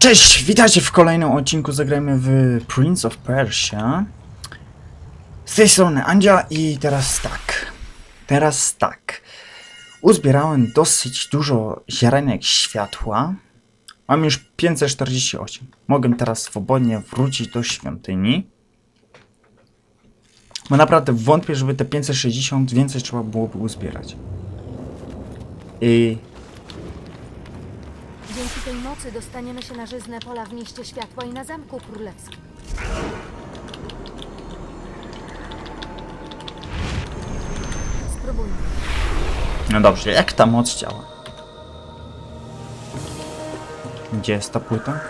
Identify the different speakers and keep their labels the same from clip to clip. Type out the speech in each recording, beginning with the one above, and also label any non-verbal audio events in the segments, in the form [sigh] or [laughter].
Speaker 1: Cześć, witajcie w kolejnym odcinku. Zagrajmy w Prince of Persia. Z tej strony Andzia i teraz tak. Teraz tak. Uzbierałem dosyć dużo ziarenek światła. Mam już 548. Mogę teraz swobodnie wrócić do świątyni. Bo naprawdę wątpię, żeby te 560 więcej trzeba byłoby uzbierać. I
Speaker 2: Mocy dostaniemy się na żyzne pola w mieście światła i na zamku królewskim. Spróbujmy.
Speaker 1: No dobrze, jak ta moc działa? Gdzie jest ta płyta?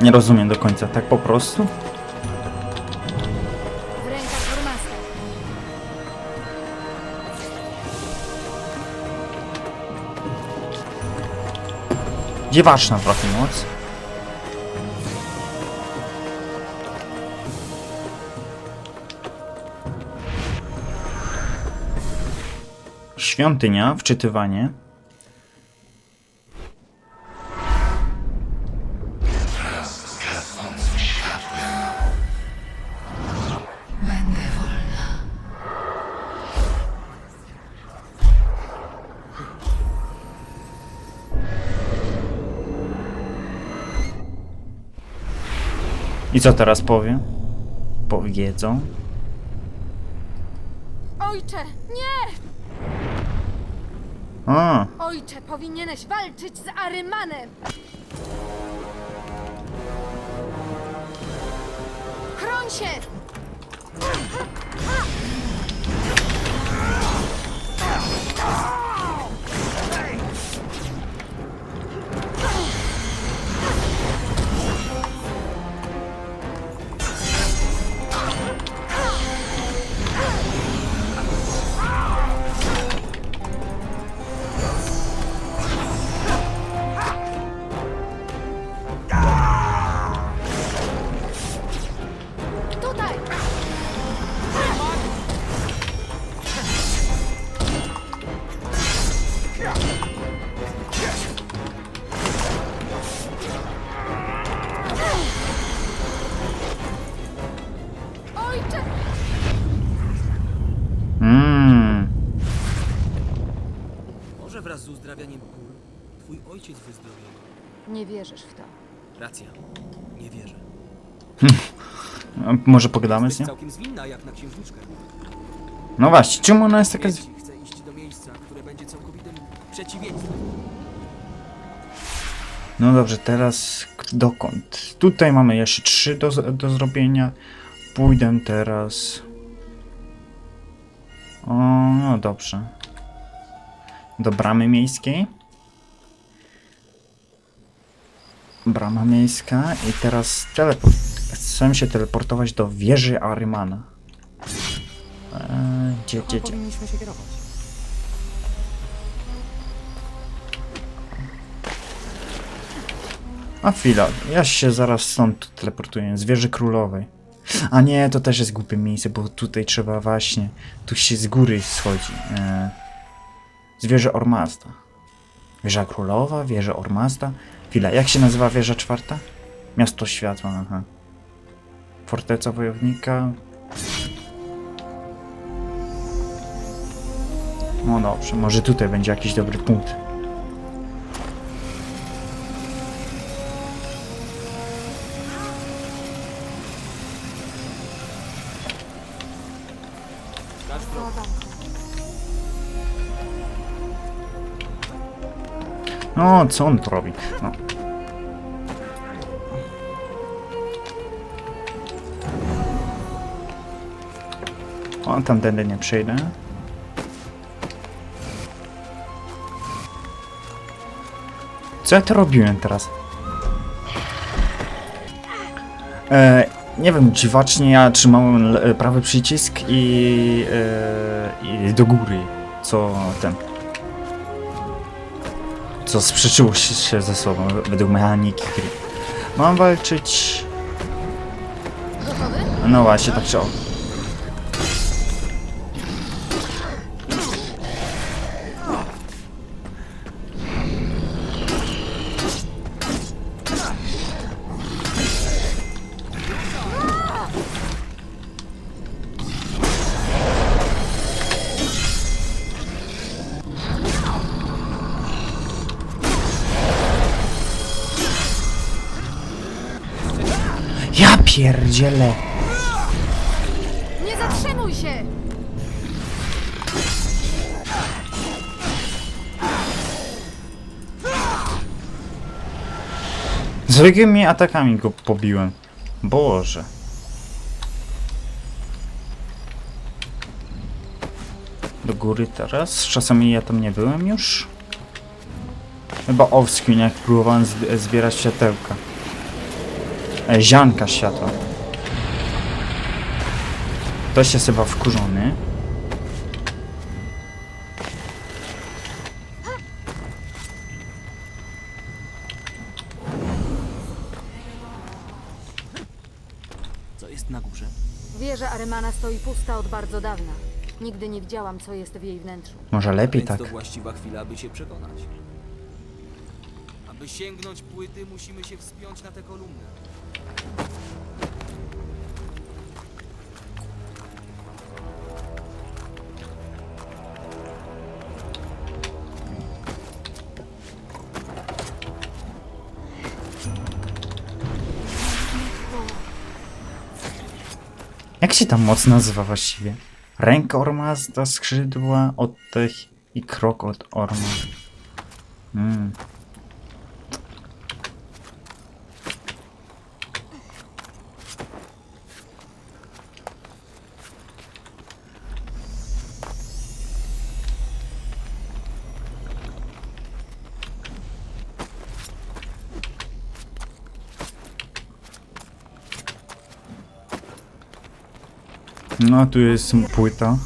Speaker 1: Nie rozumiem do końca, tak po prostu? Dziwaczna trochę moc. Świątynia, wczytywanie. Co teraz powie? Powiedzą.
Speaker 2: Ojcze, nie!
Speaker 1: A,
Speaker 2: Ojcze, powinieneś walczyć z Arymanem! Chroń się!
Speaker 3: Wraz z uzdrawianiem twój ojciec wyzdrowieje.
Speaker 2: Nie wierzysz w to.
Speaker 3: Racja. Nie wierzę. [laughs]
Speaker 1: A Może pogadamy z
Speaker 3: Jesteś
Speaker 1: nią?
Speaker 3: całkiem zwinna jak na księżniczkę.
Speaker 1: No właśnie, czemu ona jest taka... z-
Speaker 3: chcę iść do miejsca, które będzie całkowitym przeciwieństwem.
Speaker 1: No dobrze, teraz k- dokąd? Tutaj mamy jeszcze trzy do, z- do zrobienia. Pójdę teraz... O, no dobrze. Do bramy miejskiej. Brama miejska i teraz teleport... Chcę się teleportować do wieży Arymana. Eee, gdzie, gdzie, gdzie? A chwila, ja się zaraz stąd teleportuję, z wieży królowej. A nie, to też jest głupie miejsce, bo tutaj trzeba właśnie, tu się z góry schodzi. E, z wieży Ormazda. Wieża królowa, wieża Ormazda. Chwila, jak się nazywa wieża czwarta? Miasto światła, aha. Forteca wojownika. No dobrze, może tutaj będzie jakiś dobry punkt. No, co on tu robi? No. Nie przejdę. Co ja to robiłem teraz? E, nie wiem, dziwacznie ja trzymałem prawy przycisk i, e, i do góry, co ten co sprzeczyło się, ze sobą według mechaniki gry. Mam walczyć... No właśnie, tak czy pierdzielę.
Speaker 2: Nie zatrzymuj się!
Speaker 1: Zwykłymi atakami go pobiłem. Boże. Do góry teraz? Czasami ja tam nie byłem już? Chyba offscreen, jak próbowałem zb- zbierać światełka. E, zianka światła. Ktoś jest chyba wkurzony.
Speaker 3: Co jest na górze?
Speaker 2: Wieża Arymana stoi pusta od bardzo dawna. Nigdy nie widziałam, co jest w jej wnętrzu.
Speaker 1: Może lepiej
Speaker 3: Więc
Speaker 1: tak.
Speaker 3: to właściwa chwila, aby się przekonać. Aby sięgnąć płyty, musimy się wspiąć na tę kolumnę.
Speaker 1: Jak się tam moc nazywa właściwie? Ręka orma, ta skrzydła, oddech i krok od orma. Mm. No, tu jest płyta.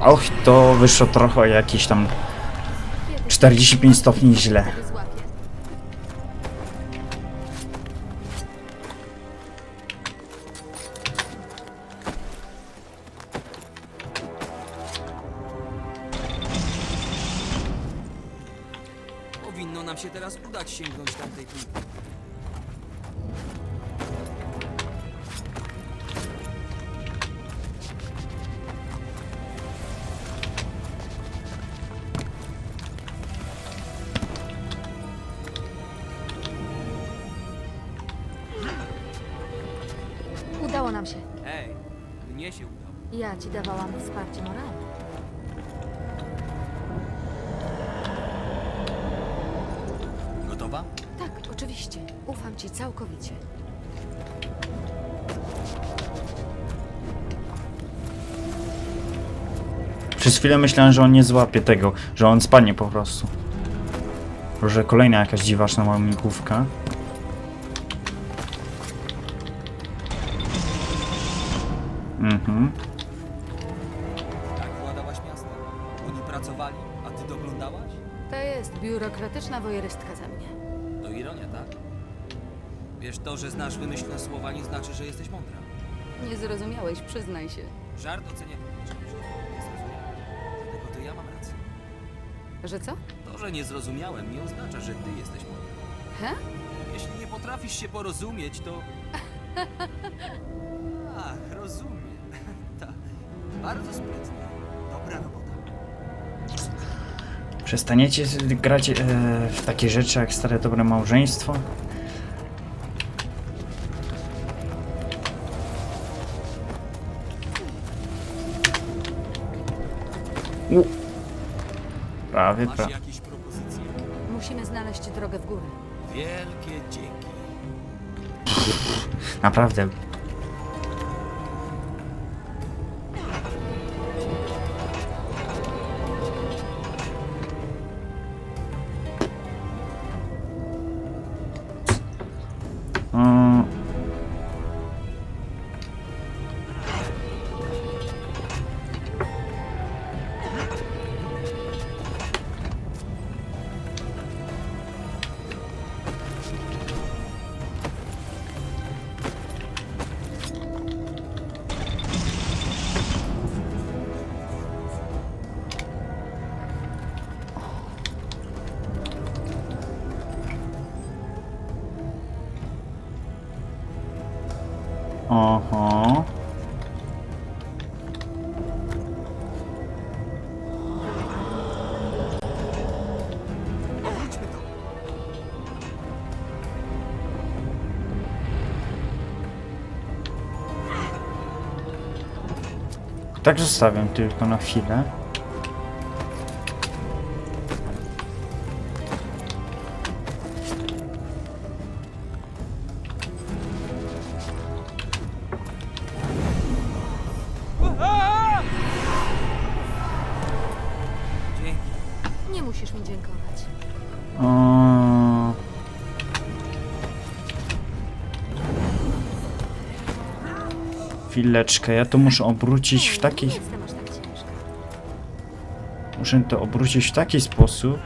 Speaker 1: Och, to wyszło trochę jakieś tam 45 stopni źle.
Speaker 2: Ja ci dawałam wsparcie moralne.
Speaker 3: Gotowa?
Speaker 2: Tak, oczywiście. Ufam ci całkowicie.
Speaker 1: Przez chwilę myślałem, że on nie złapie tego, że on spadnie po prostu. Może kolejna jakaś dziwaczna małymikówka. Mhm.
Speaker 2: Biurokratyczna wojerystka ze mnie.
Speaker 3: To ironia, tak? Wiesz, to, że znasz wymyślne słowa nie znaczy, że jesteś mądra.
Speaker 2: Nie zrozumiałeś, przyznaj się.
Speaker 3: Żart ocenia publiczność. Nie zrozumiałem. Dlatego to ja mam rację.
Speaker 2: Że co?
Speaker 3: To, że nie zrozumiałem, nie oznacza, że ty jesteś mądra.
Speaker 2: He?
Speaker 3: Jeśli nie potrafisz się porozumieć, to... [laughs] Ach, rozumiem. [laughs] tak. Bardzo sprytnie.
Speaker 1: Przestaniecie grać e, w takie rzeczy jak stare dobre małżeństwo? U. Prawie,
Speaker 3: Masz
Speaker 1: prawie.
Speaker 3: jakieś propozycje?
Speaker 2: Musimy znaleźć drogę w górę.
Speaker 3: Wielkie dzięki.
Speaker 1: Naprawdę. Tak zostawiam tylko na chwilę. Chwileczkę, ja to muszę obrócić w taki...
Speaker 2: Tak.
Speaker 1: Muszę to obrócić w taki sposób.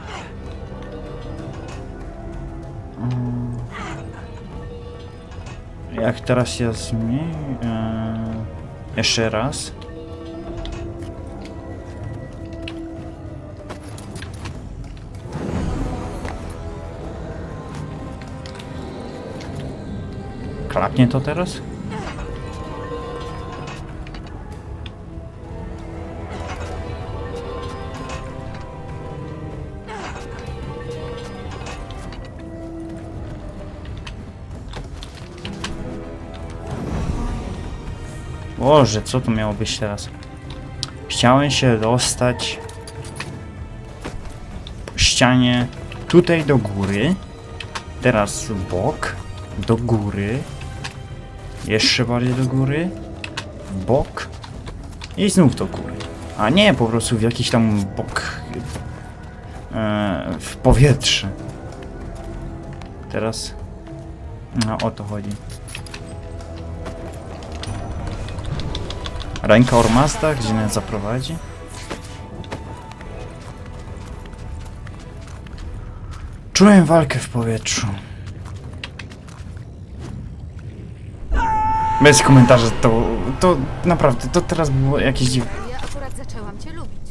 Speaker 1: Mm. Jak teraz ja zmienię... Jeszcze raz. Klapnie to teraz? Boże, co to miało być teraz? Chciałem się dostać po ścianie tutaj do góry, teraz w bok, do góry, jeszcze bardziej do góry, w bok i znów do góry. A nie po prostu w jakiś tam bok e, w powietrze. Teraz no, o to chodzi. Ręka Ormazda, gdzie nas zaprowadzi? Czułem walkę w powietrzu. Bez komentarzy, to, to naprawdę, to teraz było jakieś dziwne.
Speaker 2: Ja akurat zaczęłam cię lubić.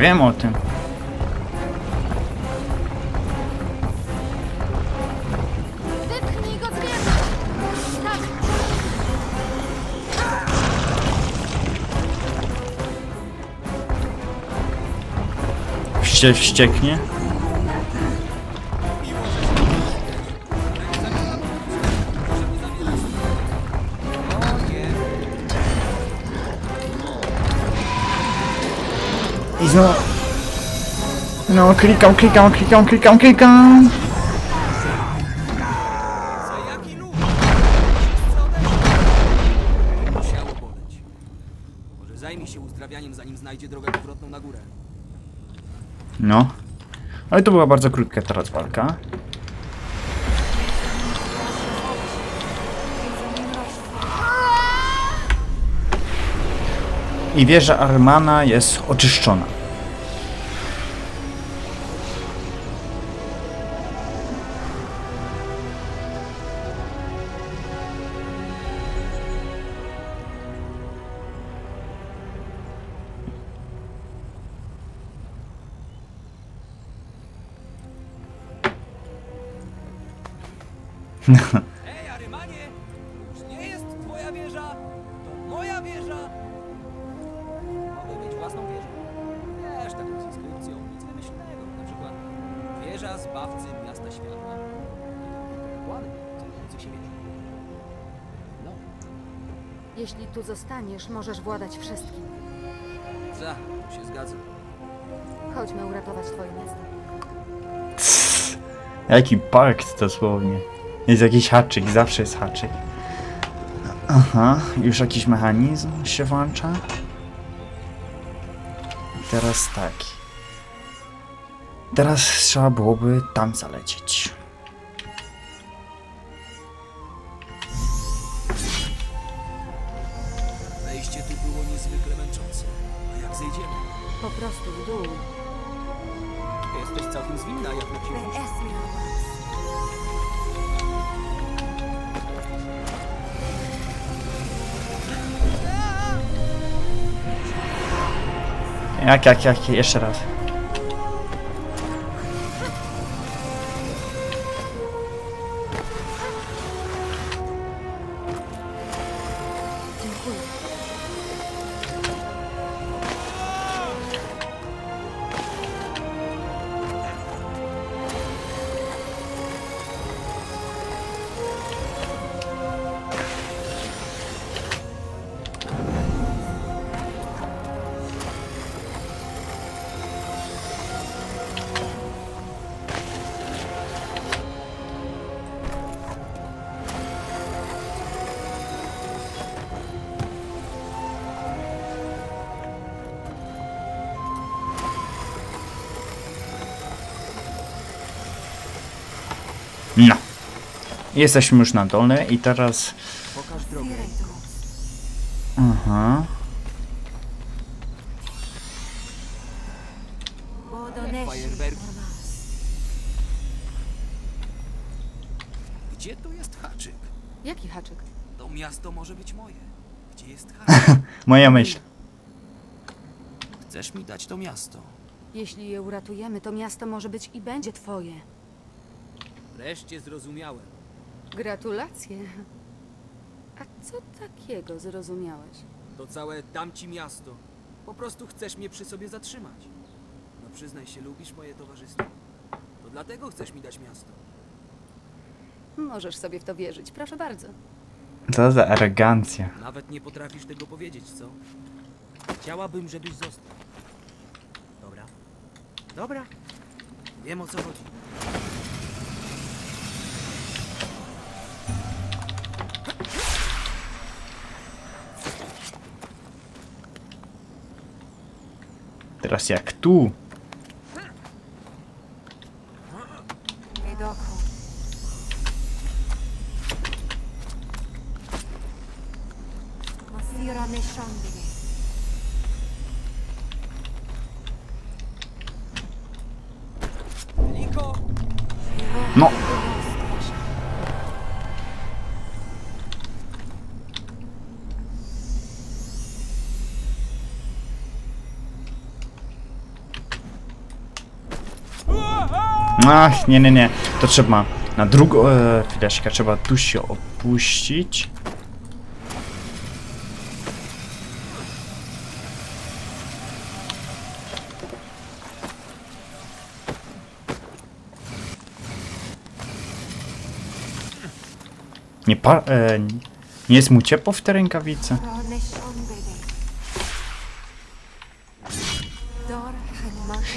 Speaker 1: Wiem o tym. Wście, wścieknie. Znowu... No, klikam, klikam, klikam, klikam, klikam.
Speaker 3: Za jaki lód? Wszyscy odeszli. Musiało boleć. Może zajmij się uzdrawianiem, zanim znajdzie drogę powrotną na górę.
Speaker 1: No. Ale to była bardzo krótka teraz walka. I wieża Armana jest oczyszczona.
Speaker 3: Ej, Arymanie! Już nie jest twoja wieża, to moja wieża! Mogę mieć własną wieżę. Wiesz, taką z inskrypcją, nic wymyślnego. Na przykład wieża zbawcy miasta światła. I plany zajmujące się wieżą. No,
Speaker 2: Jeśli tu zostaniesz, możesz władać wszystkim.
Speaker 3: za, tu się zgadzam.
Speaker 2: Chodźmy uratować twoje miasto.
Speaker 1: Jaki pakt dosłownie. Jest jakiś haczyk, zawsze jest haczyk. Aha, już jakiś mechanizm się włącza. Teraz tak. Teraz trzeba byłoby tam zalecieć.
Speaker 3: Jak, jak,
Speaker 1: jak, jeszcze raz. Jesteśmy już na dole i teraz...
Speaker 3: Pokaż drogę.
Speaker 1: Aha.
Speaker 3: Gdzie tu jest haczyk?
Speaker 2: Jaki haczyk?
Speaker 3: To miasto może być moje. Gdzie jest [laughs] haczyk?
Speaker 1: Moja myśl.
Speaker 3: Chcesz mi dać to miasto?
Speaker 2: Jeśli je uratujemy, to miasto może być i będzie twoje.
Speaker 3: Wreszcie zrozumiałem.
Speaker 2: Gratulacje. A co takiego zrozumiałeś?
Speaker 3: To całe dam ci miasto. Po prostu chcesz mnie przy sobie zatrzymać. No przyznaj się, lubisz moje towarzystwo. To dlatego chcesz mi dać miasto.
Speaker 2: Możesz sobie w to wierzyć, proszę bardzo.
Speaker 1: Co za arogancja.
Speaker 3: Nawet nie potrafisz tego powiedzieć, co? Chciałabym, żebyś został. Dobra. Dobra. Wiem o co chodzi.
Speaker 1: Teraz jak tu? Ach, nie, nie, nie. To trzeba na drugą... E, chwileczkę, trzeba tu się opuścić. Nie pa... E, nie jest mu ciepło w te rękawice?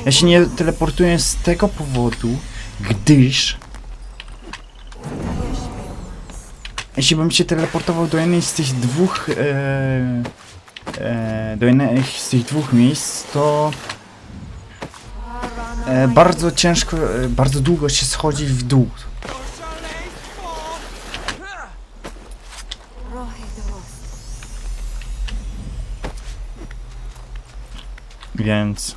Speaker 1: Ja się nie teleportuję z tego powodu, gdyż... Jeśli bym się teleportował do jednej z tych dwóch... E, e, do jednej z tych dwóch miejsc, to... E, bardzo ciężko, e, bardzo długo się schodzi w dół. Więc...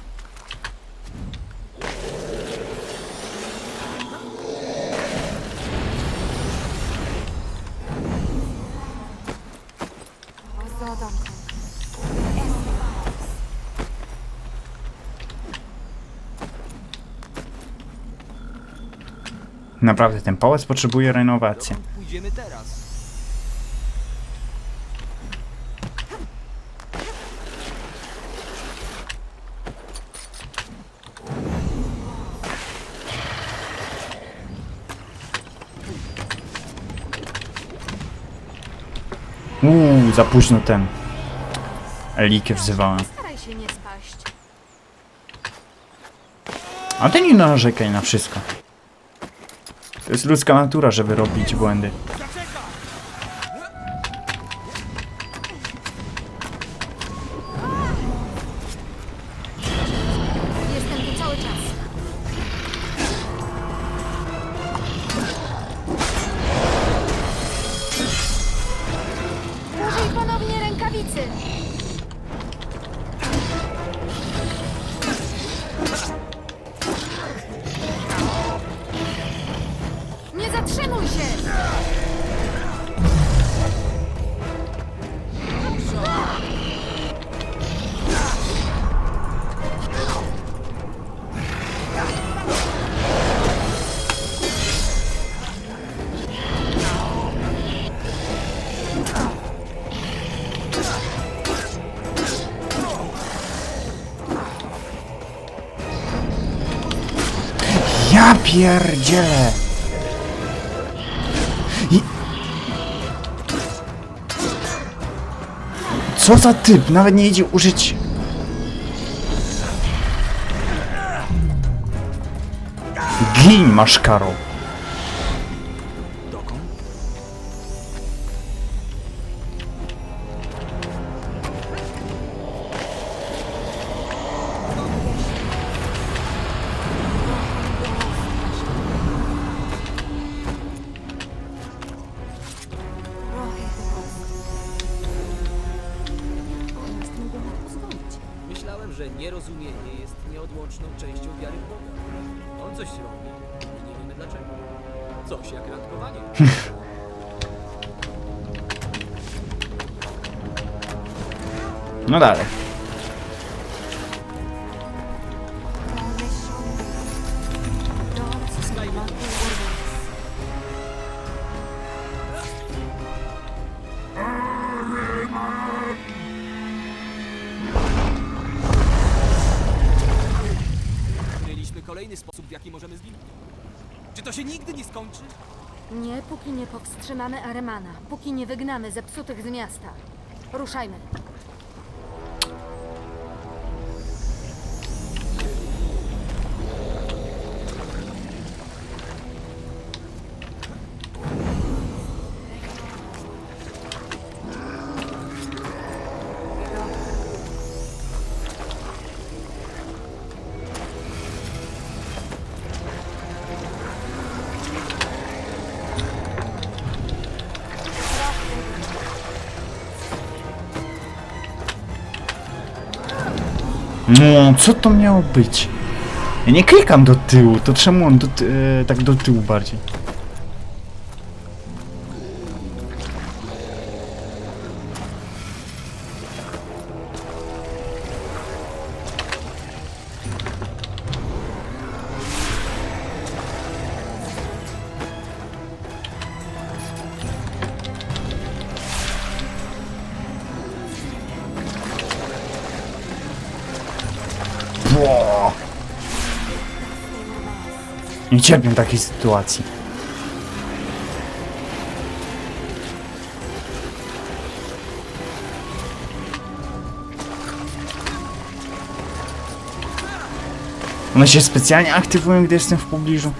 Speaker 1: Naprawdę ten pałac potrzebuje renowacji.
Speaker 3: Pójdziemy teraz?
Speaker 1: Uuu, za późno ten. Elikę wzywałem.
Speaker 2: Staraj się nie spaść.
Speaker 1: A ty nie narzekaj na wszystko. To jest ludzka natura, żeby robić błędy.
Speaker 2: Użyj ponownie rękawicy.
Speaker 1: Ja! I... Co za typ? Nawet nie idzie użyć... Gin, masz karo.
Speaker 3: Jaki możemy zginąć. Czy to się nigdy nie skończy?
Speaker 2: Nie, póki nie powstrzymamy Aremana, póki nie wygnamy zepsutych z miasta. Ruszajmy.
Speaker 1: No, co to miało być? Ja nie klikam do tyłu, to czemu on do e, tak do tyłu bardziej? Nie cierpię takiej sytuacji. One się specjalnie aktywują, gdy jestem w pobliżu.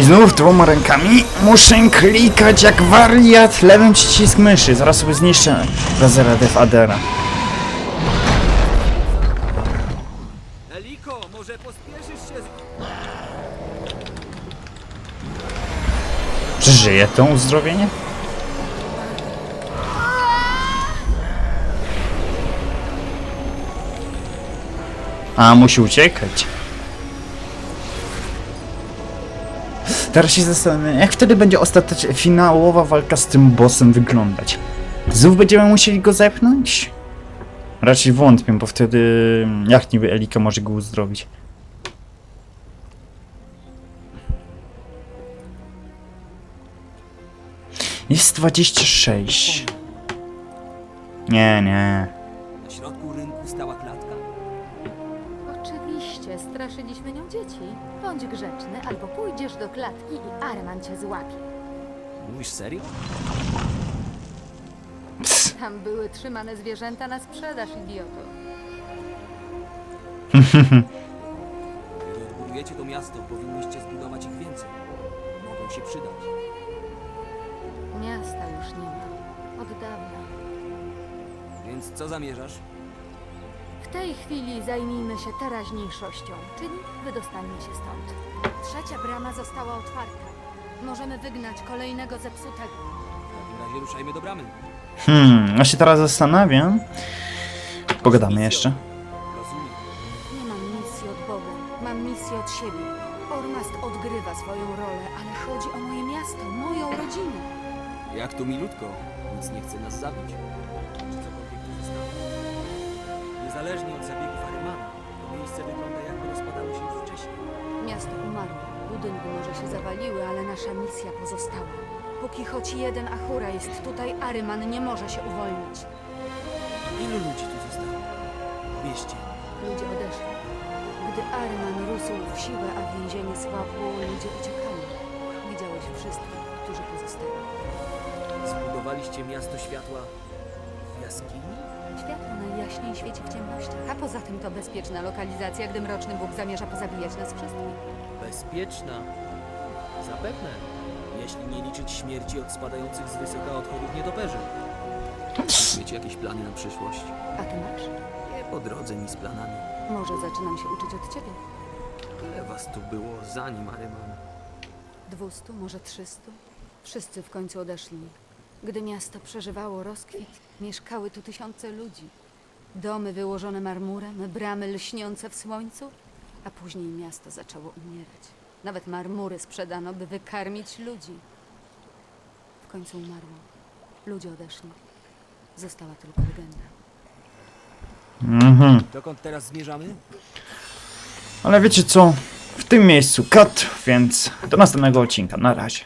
Speaker 1: I znów dwoma rękami muszę klikać jak wariat lewym przycisk myszy. Zaraz sobie zniszczę Razera Def Adera.
Speaker 3: Eliko, może pospieszysz się z...
Speaker 1: To uzdrowienie? A, musi uciekać. Teraz się zastanawiam, jak wtedy będzie ostatecznie finałowa walka z tym bossem wyglądać. Znów będziemy musieli go zepchnąć? Raczej wątpię, bo wtedy jak niby Elika może go uzdrowić? Jest 26. Nie, nie.
Speaker 3: Na środku rynku stała klatka.
Speaker 2: Oczywiście, nią dzieci. Bądź grzeczny, albo pójdziesz do klatki i Areman cię złapie.
Speaker 3: Mówisz serio?
Speaker 2: Tam były trzymane zwierzęta na sprzedaż, idioto. [laughs]
Speaker 3: Kiedy odbudujecie to miasto, powinniście zbudować ich więcej. Mogą się przydać.
Speaker 2: Miasta już nie ma. Od dawna.
Speaker 3: Więc co zamierzasz?
Speaker 2: W tej chwili zajmijmy się teraźniejszością, czyli wydostanie się stąd. Trzecia brama została otwarta. Możemy wygnać kolejnego zepsutego.
Speaker 3: W takim razie ruszajmy do bramy.
Speaker 1: Hmm, ja się teraz zastanawiam. Pogadamy jeszcze.
Speaker 3: Rozumiem.
Speaker 2: Nie mam misji od Boga, mam misję od siebie. Ormast odgrywa swoją rolę, ale chodzi o moje miasto, moją rodzinę.
Speaker 3: Jak tu milutko. Nic nie chce nas zabić. Niezależnie od zabiegów Arymana, to miejsce wygląda jakby rozpadało się już wcześniej.
Speaker 2: Miasto umarło, budynki może się zawaliły, ale nasza misja pozostała. Póki choć jeden Ahura jest tutaj, Aryman nie może się uwolnić.
Speaker 3: Ilu ludzi tu zostało? Mieście.
Speaker 2: Ludzie odeszli. Gdy Aryman rósł w siłę, a więzienie słabło, ludzie uciekali. Widziałeś wszystkich, którzy pozostali.
Speaker 3: Zbudowaliście miasto światła w jaskini?
Speaker 2: Światło najjaśniej świeci w ciemnościach, a poza tym to bezpieczna lokalizacja, gdy mroczny Bóg zamierza pozabijać nas wszystkich.
Speaker 3: Bezpieczna. Zapewne. Jeśli nie liczyć śmierci od spadających z wysoka odchodów nietoperzy. Mieć jakieś plany na przyszłość?
Speaker 2: A ty masz?
Speaker 3: Nie po drodze ni z planami.
Speaker 2: Może zaczynam się uczyć od ciebie.
Speaker 3: Ile was tu było zanim Aryman?
Speaker 2: Dwustu, może trzystu? Wszyscy w końcu odeszli. Gdy miasto przeżywało rozkwit, mieszkały tu tysiące ludzi. Domy wyłożone marmurem, bramy lśniące w słońcu, a później miasto zaczęło umierać. Nawet marmury sprzedano, by wykarmić ludzi. W końcu umarło. Ludzie odeszli. Została tylko legenda.
Speaker 1: Mhm.
Speaker 3: Dokąd teraz zmierzamy?
Speaker 1: Ale wiecie co? W tym miejscu cut, więc do następnego odcinka. Na razie.